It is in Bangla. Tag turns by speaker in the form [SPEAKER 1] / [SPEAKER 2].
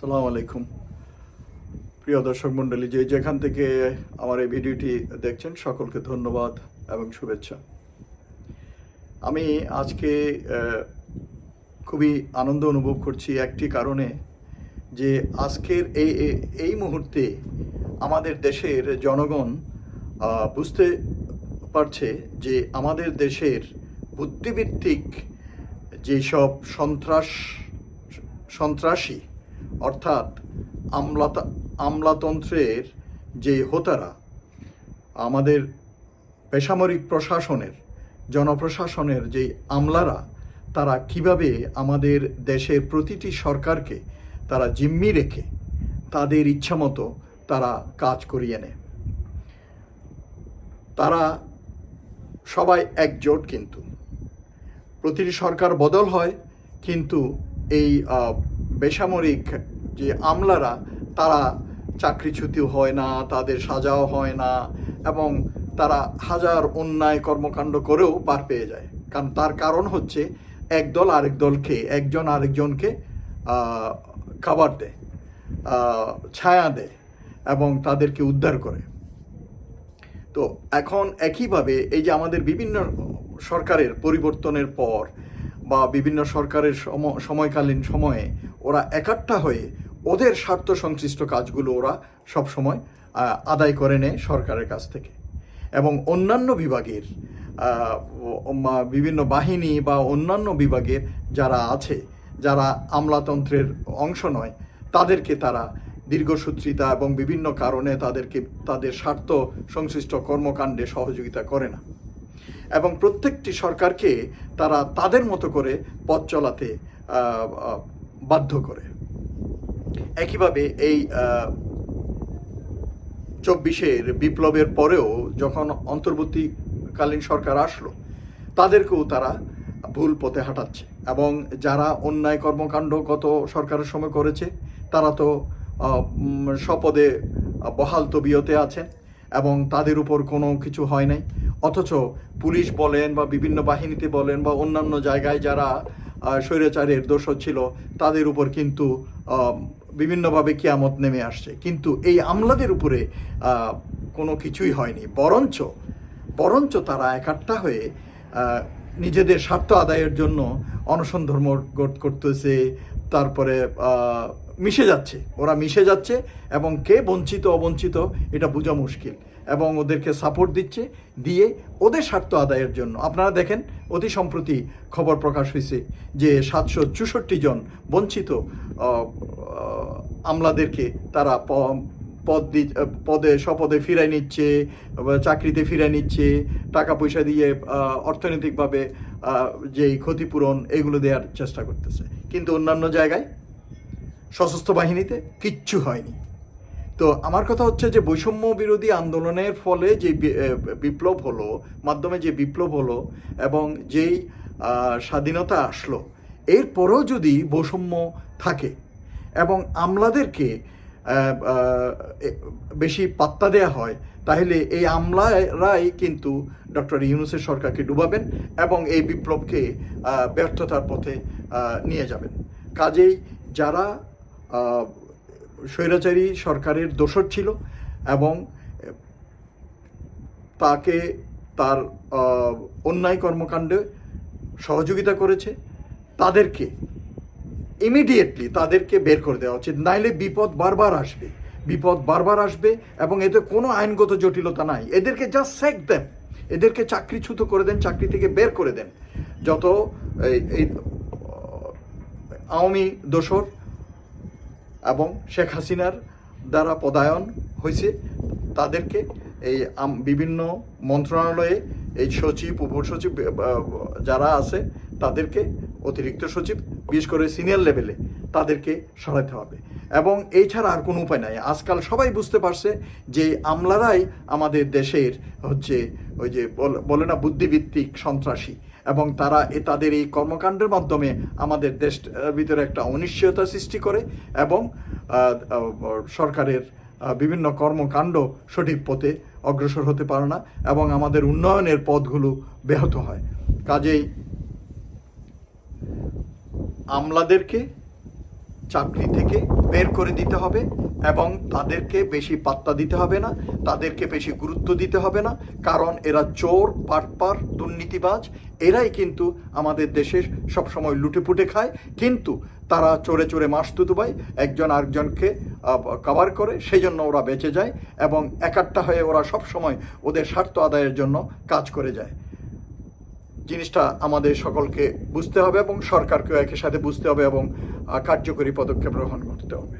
[SPEAKER 1] সালাম আলাইকুম। প্রিয় দর্শক মণ্ডলী, যে যেখান থেকে আমার এই ভিডিওটি দেখছেন, সকলকে ধন্যবাদ এবং শুভেচ্ছা। আমি আজকে খুবই আনন্দ অনুভব করছি একটি কারণে যে আজকের এই এই- মুহূর্তে আমাদের দেশের জনগণ বুঝতে পারছে যে আমাদের দেশের বুদ্ধিভিত্তিক যেসব সন্ত্রাস, সন্ত্রাসী অর্থাৎ আমলাতা, আমলাতন্ত্রের যে হোতারা, আমাদের বেসামরিক প্রশাসনের, জনপ্রশাসনের যে আমলারা, তারা কীভাবে আমাদের দেশের প্রতিটি সরকারকে তারা জিম্মি রেখে তাদের ইচ্ছামতো তারা কাজ করিয়ে নেয়। তারা সবাই একজোট কিন্তু। প্রতিটি সরকার বদল হয়, কিন্তু এই বেসামরিক যে আমলারা, তারা চাকরিচ্যুতি হয় না, তাদের সাজাও হয় না এবং তারা হাজার অন্যায় কর্মকাণ্ড করেও পার পেয়ে যায়। কারণ তার কারণ হচ্ছে একদল আরেক দলকে, একজন আরেকজনকে খাবার দেয় ছায়া দেয় এবং তাদেরকে উদ্ধার করে। তো এখন একইভাবে এই যে আমাদের বিভিন্ন সরকারের পরিবর্তনের পর বা বিভিন্ন সরকারের সম- সময়কালীন সময়ে ওরা একাট্টা হয়ে ওদের স্বার্থ সংশ্লিষ্ট কাজগুলো ওরা সবসময় আদায় করে নেয় সরকারের কাছ থেকে। এবং অন্যান্য বিভাগের বিভিন্ন বাহিনী বা অন্যান্য বিভাগের যারা আছে, যারা আমলাতন্ত্রের অংশ নয়, তাদেরকে তারা দীর্ঘসূত্রিতা এবং বিভিন্ন কারণে তাদেরকে, তাদের স্বার্থ সংশ্লিষ্ট কর্মকাণ্ডে সহযোগিতা করে না। এবং প্রত্যেকটি সরকারকে তারা তাদের মতো করে পথ চলাতে বাধ্য করে। একইভাবে এই চব্বিশের বিপ্লবের পরেও যখন অন্তর্বর্তীকালীন সরকার আসলো, তাদেরকেও তারা ভুল পথে হাঁটাচ্ছে এবং যারা অন্যায় কর্মকাণ্ড গত সরকারের সময় করেছে, তারা তো স্বপদে বহাল তবিয়তে আছেন এবং তাদের উপর কোনো কিছু হয় নাই। অথচ পুলিশ বলেন বা বিভিন্ন বাহিনীতে বলেন বা অন্যান্য জায়গায় যারা স্বৈরাচারের দোষ ছিল তাদের উপর কিন্তু বিভিন্নভাবে কিয়ামত নেমে আসছে। কিন্তু এই আমলাদের উপরে কোনো কিছুই হয়নি। বরঞ্চ বরঞ্চ তারা একাট্টা হয়ে নিজেদের স্বার্থ আদায়ের জন্য অনশন ধর্ম করতেছে, তারপরে মিশে যাচ্ছে, ওরা মিশে যাচ্ছে এবং কে বঞ্চিত, অবঞ্চিত, এটা বোঝা মুশকিল এবং ওদেরকে সাপোর্ট দিচ্ছে, দিয়ে ওদের স্বার্থ আদায়ের জন্য। আপনারা দেখেন, অতি সম্প্রতি খবর প্রকাশ হয়েছে যে সাতশো চৌষট্টি জন বঞ্চিত আমলাদেরকে তারা পদ দি, পদে, স্বপদে ফিরাই নিচ্ছে চাকরিতে ফিরাই নিচ্ছে, টাকা পয়সা দিয়ে অর্থনৈতিকভাবে যেই ক্ষতিপূরণ, এগুলো দেওয়ার চেষ্টা করতেছে। কিন্তু অন্যান্য জায়গায় সশস্ত্র বাহিনীতে কিচ্ছু হয়নি। তো আমার কথা হচ্ছে যে বৈষম্য বিরোধী আন্দোলনের ফলে যে বিপ্লব হলো, মাধ্যমে যে বিপ্লব হলো এবং যেই স্বাধীনতা আসলো, এরপরেও যদি বৈষম্য থাকে এবং আমলাদেরকে বেশি পাত্তা দেওয়া হয়, তাহলে এই আমলারাই কিন্তু ডক্টর ইউনুসের সরকারকে ডুবাবেন এবং এই বিপ্লবকে ব্যর্থতার পথে নিয়ে যাবেন। কাজেই যারা স্বৈরাচারী সরকারের দোষর ছিল এবং তাকে তার অন্যায় কর্মকাণ্ডে সহযোগিতা করেছে। তাদেরকে ইমিডিয়েটলি তাদেরকে বের করে দেওয়া উচিত। নাইলে বিপদ বারবার আসবে। বিপদ বারবার আসবে এবং এতে কোনো আইনগত জটিলতা নাই। এদেরকে জাস্ট সেক দেন এদেরকে চাকরিচ্যুত করে দেন, চাকরি থেকে বের করে দেন। যত এই- আওয়ামী দোসর এবং শেখ হাসিনার দ্বারা পদায়ন হয়েছে। তাদেরকে এই বিভিন্ন মন্ত্রণালয়ে এই সচিব, উপসচিব যারা আছে, তাদেরকে অতিরিক্ত সচিব, বিশেষ করে সিনিয়র লেভেলে তাদেরকে সরাতে হবে। এবং এই ছাড়া আর কোনো উপায় নাই। আজকাল সবাই বুঝতে পারছে যে আমলারাই আমাদের দেশের হচ্ছে ওই যে বল- বলে না বুদ্ধিভিত্তিক সন্ত্রাসী। এবং তারা এ তাদের এই কর্মকাণ্ডের মাধ্যমে আমাদের দেশ ভিতরে একটা অনিশ্চয়তা সৃষ্টি করে এবং সরকারের বিভিন্ন কর্মকাণ্ড সঠিক পথে অগ্রসর হতে পারে না এবং আমাদের উন্নয়নের পথগুলো ব্যাহত হয়। কাজেই আমলাদেরকে চাকরি থেকে বের করে দিতে হবে এবং তাদেরকে বেশি পাত্তা দিতে হবে না, তাদেরকে বেশি গুরুত্ব দিতে হবে না, কারণ এরা চোর পাটপার দুর্নীতিবাজ এরাই কিন্তু আমাদের দেশে সবসময় লুটেপুটে খায়, কিন্তু তারা চোরে চোরে মাস তুতুবায়, একজন আরেকজনকে কভার করে সেই জন্য ওরা বেঁচে যায় এবং একাট্টা হয়ে ওরা সবসময় ওদের স্বার্থ আদায়ের জন্য কাজ করে যায়। জিনিসটা আমাদের সকলকে বুঝতে হবে এবং সরকারকেও একই সাথে বুঝতে হবে এবং কার্যকরী পদক্ষেপ গ্রহণ করতে হবে।